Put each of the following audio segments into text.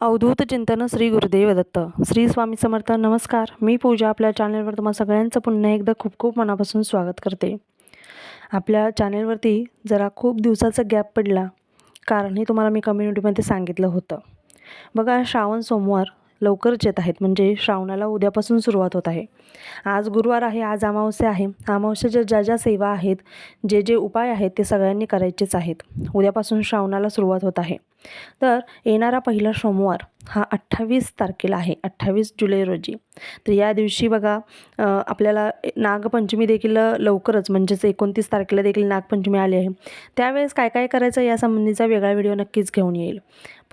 अवधूत चिंतन श्री गुरुदेव दत्त. श्री स्वामी समर्थ नमस्कार. मी पूजा आपल्या चॅनलवर तुम्हाला सगळ्यांचं पुन्हा एकदा खूप खूप मनापासून स्वागत करते. आपल्या चॅनलवरती जरा खूप दिवसाचा गॅप पडला कारण हे तुम्हाला मी कम्युनिटीमध्ये सांगितलं होतं. बघा श्रावण सोमवार लवकरच येत आहेत. म्हणजे श्रावणाला उद्यापासून सुरुवात होत आहे. आज गुरुवार आहे आज अमावस्या आहे. अमावस्याच्या ज्या ज्या सेवा आहेत जे जे उपाय आहेत ते सगळ्यांनी करायचेच आहेत. उद्यापासून श्रावणाला सुरुवात होत आहे. तर येणारा पहिला सोमवार हा अठ्ठावीस तारखेला आहे अठ्ठावीस जुलै रोजी. तर या दिवशी बघा आपल्याला नागपंचमी देखील लवकरच म्हणजेच एकोणतीस तारखेला देखील नागपंचमी आली आहे. त्यावेळेस काय काय करायचं यासंबंधीचा वेगळा व्हिडिओ नक्कीच घेऊन येईल.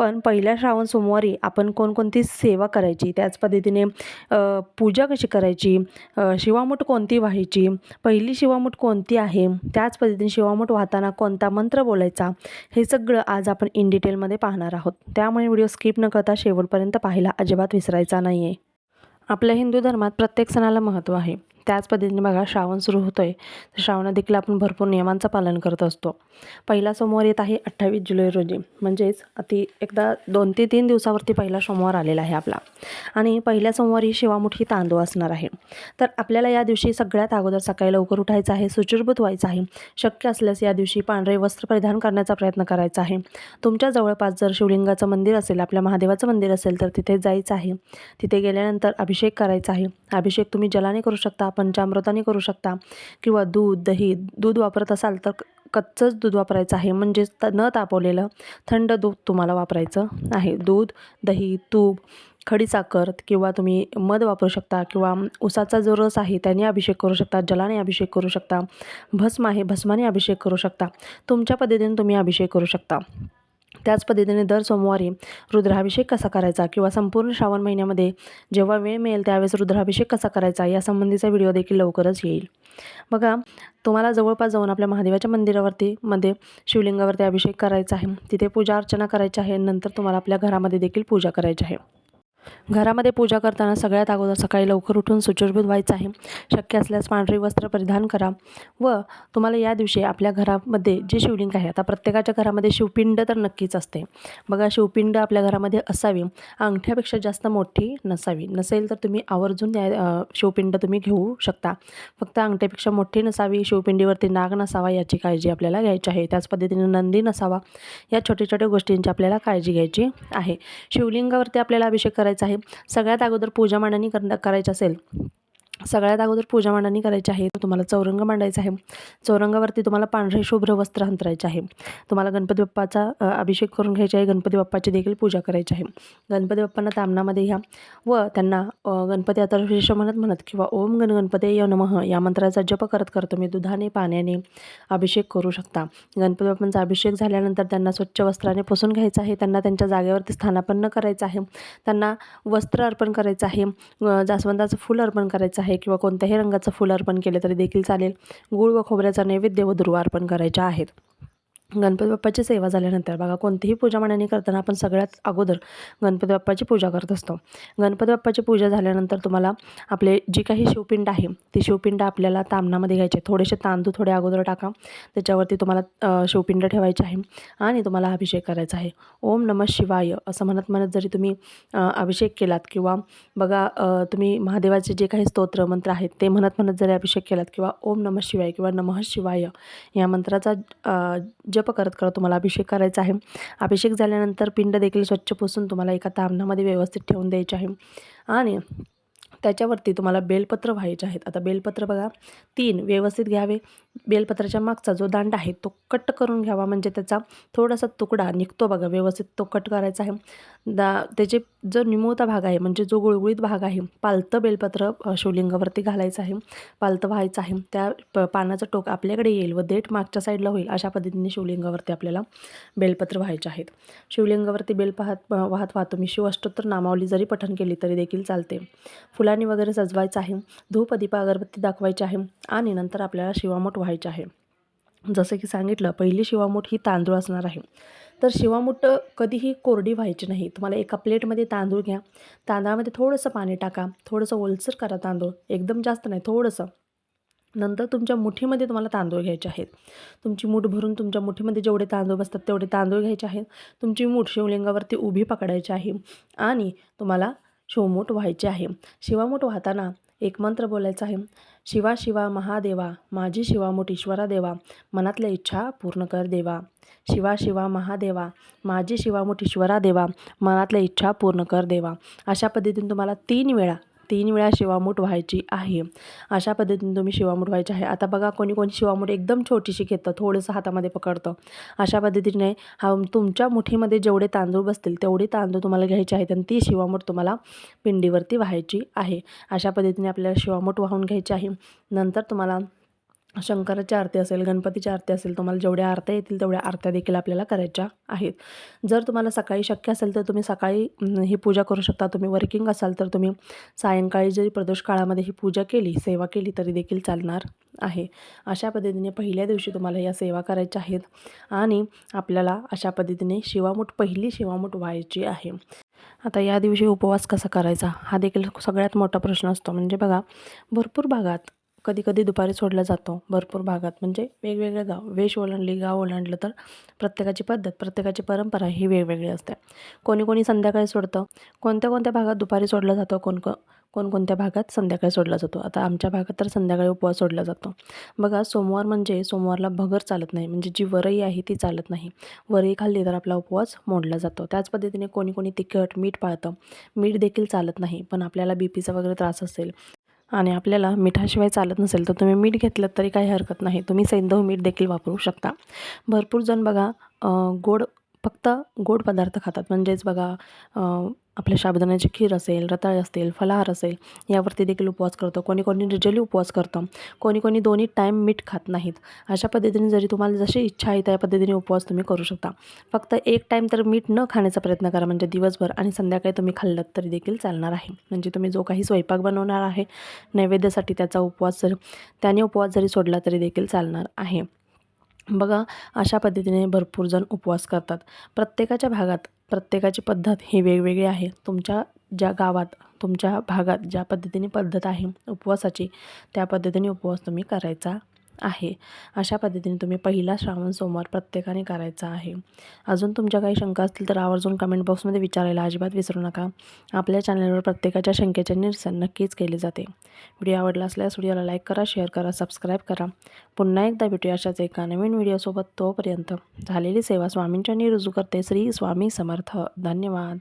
पण पहिल्या श्रावण सोमवारी आपण कोणकोणती सेवा करायची? त्याच पद्धतीने पूजा कशी करायची? शिवामूठ कोणती व्हायची? पहिली शिवामूठ कोणती आहे? त्याच पद्धतीने शिवामूठ वाहताना कोणता मंत्र बोलायचा? हे सगळं आज आपण इन डिटेलमध्ये पाहणार आहोत. त्यामुळे व्हिडिओ स्किप न करता शेवटपर्यंत पाहायला अजिबात विसरायचा नाही आहे आपल्या हिंदू धर्मात प्रत्येक सणाला महत्त्व आहे. त्याच पद्धतीने बघा श्रावण सुरू होतो आहे तर श्रावणात देखील आपण भरपूर नियमांचं पालन करत असतो. पहिला सोमवार येत आहे अठ्ठावीस जुलै रोजी. म्हणजेच अति एकदा दोन ते तीन दिवसावरती पहिला सोमवार आलेला आहे आपला. आणि पहिल्या सोमवारी शिवामुठी तांदूळ असणार आहे. तर आपल्याला या दिवशी सगळ्यात अगोदर सकाळी लवकर उठायचं आहे सुचिरभूत व्हायचं आहे. शक्य असल्यास या दिवशी पांढरे वस्त्र परिधान करण्याचा प्रयत्न करायचा आहे. तुमच्या जवळपास जर शिवलिंगाचं मंदिर असेल आपल्या महादेवाचं मंदिर असेल तर तिथे जायचं आहे. तिथे गेल्यानंतर अभिषेक करायचा आहे. अभिषेक तुम्ही जलाने करू शकता. पंचामृताने करू शकता. किंवा दूध दही दूध वापरत असाल तर कच्चंच दूध वापरायचं आहे. म्हणजेच त न तापवलेलं थंड दूध तुम्हाला वापरायचं आहे. दूध दही तूप खडीसाखर किंवा तुम्ही मध वापरू शकता किंवा उसाचा जो रस आहे त्याने अभिषेक करू शकता जलाने अभिषेक करू शकता भस्म आहे भस्माने अभिषेक करू शकता. तुमच्या पद्धतीने तुम्ही अभिषेक करू शकता. त्याच पद्धतीने दर सोमवारी रुद्राभिषेक कसा करायचा किंवा संपूर्ण श्रावण महिन्यामध्ये जेव्हा वेळ मिळेल त्यावेळेस रुद्राभिषेक कसा करायचा यासंबंधीचा व्हिडिओ देखील लवकरच येईल. बघा तुम्हाला जवळपास जाऊन आपल्या महादेवाच्या मंदिरावरती मध्ये शिवलिंगावरती अभिषेक करायचा आहे. तिथे पूजा अर्चना करायची आहे. नंतर तुम्हाला आपल्या घरामध्ये देखील पूजा करायची आहे. घरामध्ये पूजा करताना सगळ्यात अगोदर सकाळी लवकर उठून सुचिरभूत व्हायचं आहे. शक्य असल्यास पांढरी वस्त्र परिधान करा व तुम्हाला या दिवशी आपल्या घरामध्ये जे शिवलिंग आहे आता प्रत्येकाच्या घरामध्ये शिवपिंड तर नक्कीच असते. बघा शिवपिंड आपल्या घरामध्ये असावी अंगठ्यापेक्षा जास्त मोठी नसावी. नसेल तर तुम्ही आवर्जून या शिवपिंड तुम्ही घेऊ शकता. फक्त अंगठ्यापेक्षा मोठी नसावी शिवपिंडीवरती नाग नसावा याची काळजी आपल्याला घ्यायची आहे. त्याच पद्धतीने नंदी नसावा या छोट्या छोट्या गोष्टींची आपल्याला काळजी घ्यायची आहे. शिवलिंगावरती आपल्याला अभिषेक करायचा आहे. सगळ्यात अगोदर पूजा मांडणी कर करायची असेल सगळ्यात अगोदर पूजा मांडणी करायची आहे तुम्हाला चौरंग मांडायचा आहे. चौरंगावरती तुम्हाला पांढरे शुभ्र वस्त्र अंतरायचे आहे. तुम्हाला गणपती बाप्पाचा अभिषेक करून घ्यायचा आहे. गणपती बाप्पाची देखील पूजा करायची आहे. गणपती बाप्पांना तामणामध्ये घ्या व त्यांना गणपती अथर्वशीर्ष म्हणत म्हणत किंवा ओम गण गणपती य नमः या मंत्राचा जप करत करत तुम्ही दुधाने पाण्याने अभिषेक करू शकता. गणपती बाप्पांचा अभिषेक झाल्यानंतर त्यांना स्वच्छ वस्त्राने पुसून घ्यायचं आहे. त्यांना त्यांच्या जागेवरती स्थानापन्न करायचं आहे. त्यांना वस्त्र अर्पण करायचं आहे. जास्वंदाचं फूल अर्पण करायचं आहे. किंवा कोणत्याही रंगाचं फुल अर्पण केलं तरी देखील चालेल. गूळ व खोबऱ्याचा नैवेद्य व दुर्वा अर्पण करायच्या आहेत. गणपती बाप्पाची सेवा झाल्यानंतर बघा कोणतीही पूजा मांडणी करताना आपण सगळ्यात अगोदर गणपती बाप्पाची पूजा करत असतो. गणपती बाप्पाची पूजा झाल्यानंतर तुम्हाला आपले जी काही शिवपिंड आहे ती शिवपिंड आपल्याला तामणामध्ये घ्यायचे थोडेसे तांदूळ थोडे अगोदर टाका त्याच्यावरती तुम्हाला शिवपिंड ठेवायचे आहे आणि तुम्हाला अभिषेक करायचा आहे. ओम नमः शिवाय असं म्हणत म्हणत जरी तुम्ही अभिषेक केलात किंवा बघा तुम्ही महादेवाचे जे काही स्तोत्र मंत्र आहेत ते म्हणत म्हणत जरी अभिषेक केलात किंवा ओम नमः शिवाय किंवा नमः शिवाय या मंत्राचा जे जप करत करत तुम्हाला अभिषेक करायचा आहे. अभिषेक झाल्यानंतर पिंड देखील स्वच्छ पुसून तुम्हाला एका तामणामध्ये व्यवस्थित ठेवून द्यायचे आहे. आणि त्याच्यावरती तुम्हाला बेलपत्र व्हायचे आहेत. आता बेलपत्र बघा. तीन व्यवस्थित घ्यावे. बेलपत्राच्या मागचा जो दांड आहे तो कट करून घ्यावा. म्हणजे त्याचा थोडासा तुकडा निघतो बघा व्यवस्थित तो कट करायचा आहे. दा त्याचे जो निमुळता भाग आहे म्हणजे जो गुळगुळीत भाग आहे पालतं बेलपत्र शिवलिंगावरती घालायचं आहे. पालतं व्हायचं आहे. त्या प पानाचं टोक आपल्याकडे येईल व देठ मागच्या साईडला होईल अशा पद्धतीने शिवलिंगावरती आपल्याला बेलपत्र व्हायचे आहेत. शिवलिंगावरती बेल पाहत वाहत वाहतो मी. शिवअष्टोत्तर नामावली जरी पठण केली तरी देखील चालते. फुलांनी वगैरे सजवायचं आहे. धूप दीप अगरबत्ती दाखवायची आहे आणि नंतर आपल्याला शिवामोठ व्हायचे आहे. जसं की सांगितलं पहिली शिवामूठ ही तांदूळ असणार आहे. तर शिवामूठ कधीही कोरडी व्हायची नाही. तुम्हाला एका प्लेटमध्ये तांदूळ घ्या. तांदळामध्ये थोडंसं पाणी टाका. थोडंसं ओलसर करा तांदूळ. एकदम जास्त नाही थोडंसं. नंतर तुमच्या मुठीमध्ये तुम्हाला तांदूळ घ्यायचे आहेत. तुमची मूठ भरून तुमच्या मुठीमध्ये जेवढे तांदूळ बसतात तेवढे तांदूळ घ्यायचे आहेत. तुमची मूठ शिवलिंगावरती उभी पकडायची आहे. आणि तुम्हाला शिवमूठ व्हायचे आहे. शिवामूठ वाहताना एक मंत्र बोलायचा आहे. शिवा शिवा महादेवा माझी शिवा ईश्वरा देवा मनातल्या इच्छा पूर्ण कर देवा. शिवा शिवा महादेवा माझी शिवा मोठीश्वरा देवा मनातल्या इच्छा पूर्ण कर देवा. अशा पद्धतीने तुम्हाला तीन वेळा तीन वेळा शिवामूठ व्हायची आहे. अशा पद्धतीने तुम्ही शिवामूठ व्हायचे आहे. आता बघा कोणी कोणी शिवामूठ एकदम छोटीशी घेतं थोडंसं हातामध्ये पकडतं. अशा पद्धतीने हा तुमच्या मुठीमध्ये जेवढे तांदूळ बसतील तेवढे तांदूळ तुम्हाला घ्यायचे आहेत आणि ती शिवामूठ तुम्हाला पिंडीवरती व्हायची आहे. अशा पद्धतीने आपल्याला शिवामूठ वाहून घ्यायची आहे. नंतर तुम्हाला शंकराची आरती असेल गणपतीची आरती असेल तुम्हाला जेवढ्या आरत्या येतील तेवढ्या आरत्या देखील आपल्याला करायच्या आहेत. जर तुम्हाला सकाळी शक्य असेल तर तुम्ही सकाळी ही पूजा करू शकता. तुम्ही वर्किंग असाल तर तुम्ही सायंकाळी जरी प्रदोष काळामध्ये ही पूजा केली सेवा केली तरी देखील चालणार आहे. अशा पद्धतीने पहिल्या दिवशी तुम्हाला या सेवा करायच्या आहेत आणि आपल्याला अशा पद्धतीने शिवामूठ पहिली शिवामूठ व्हायची आहे. आता या दिवशी उपवास कसा करायचा? हा देखील सगळ्यात मोठा प्रश्न असतो. म्हणजे बघा भरपूर भागात कधी कधी दुपारी सोडला जातो भरपूर भागात. म्हणजे वेगवेगळे गाव वेश ओलांडली गाव ओलांडलं तर प्रत्येकाची पद्धत प्रत्येकाची परंपरा ही वेगवेगळी असते. कोणी कोणी संध्याकाळी सोडतं. कोणत्या कोणत्या भागात दुपारी सोडलं जातं कोण को कोणकोणत्या भागात संध्याकाळी सोडला जातो. आता आमच्या भागात तर संध्याकाळी उपवास सोडला जातो. बघा सोमवार म्हणजे सोमवारला भगर चालत नाही. म्हणजे जी वरई आहे ती चालत नाही. वरई खाल्ली तर आपला उपवास मोडला जातो. त्याच पद्धतीने कोणी कोणी तिखट मीठ पाळतं. मीठ देखील चालत नाही पण आपल्याला बी पीचा वगैरे त्रास असेल. आणि आपल्याला मिठाशिवाय चालत नसेल तर तुम्ही मीठ घेतलं तरी काही हरकत नाही. तुम्ही सैंधव मीठ देखील वापरू शकता. भरपूर जण बघा गोड फक्त गोड पदार्थ खातात. म्हणजेच बघा आपल्या साबुदाण्याची खीर असेल रताळे असतील फलाहार असेल यावरती देखील उपवास करतो. कोणी कोणी निर्जली उपवास करतं. कोणी कोणी दोन्ही टाईम मीठ खात नाहीत. अशा पद्धतीने जरी तुम्हाला जशी इच्छा आहे त्या पद्धतीने उपवास तुम्ही करू शकता. फक्त एक टाईम तर मीठ न खाण्याचा प्रयत्न करा. म्हणजे दिवसभर आणि संध्याकाळी तुम्ही खाल्लं तरी देखील चालणार आहे. म्हणजे तुम्ही जो काही स्वयंपाक बनवणार आहे नैवेद्यासाठी त्याचा उपवास जर त्याने उपवास जरी सोडला तरी देखील चालणार आहे. बघा अशा पद्धतीने भरपूर जण उपवास करतात. प्रत्येकाच्या भागात प्रत्येकाची पद्धत ही वेगवेगळी आहे. तुमच्या ज्या गावात तुमच्या भागात ज्या पद्धतीने पद्धत आहे उपवासाची त्या पद्धतीने उपवास तुम्ही करायचा आहे. अशा पद्धतीने तुम्ही पहिला श्रावण सोमवार प्रत्येकाने करायचा आहे. अजून तुमच्या काही शंका असतील तर आवर्जून कमेंट बॉक्समध्ये विचारायला अजिबात विसरू नका. आपल्या चॅनलवर प्रत्येकाच्या शंकेचे निरसन नक्कीच केले जाते. व्हिडिओ आवडला असल्यास व्हिडिओला लाईक करा शेअर करा सबस्क्राईब करा. पुन्हा एकदा भेटूया अशाच एका नवीन व्हिडिओसोबत तोपर्यंत झालेली सेवा स्वामींच्या रुजू करते. श्री स्वामी समर्थ. धन्यवाद.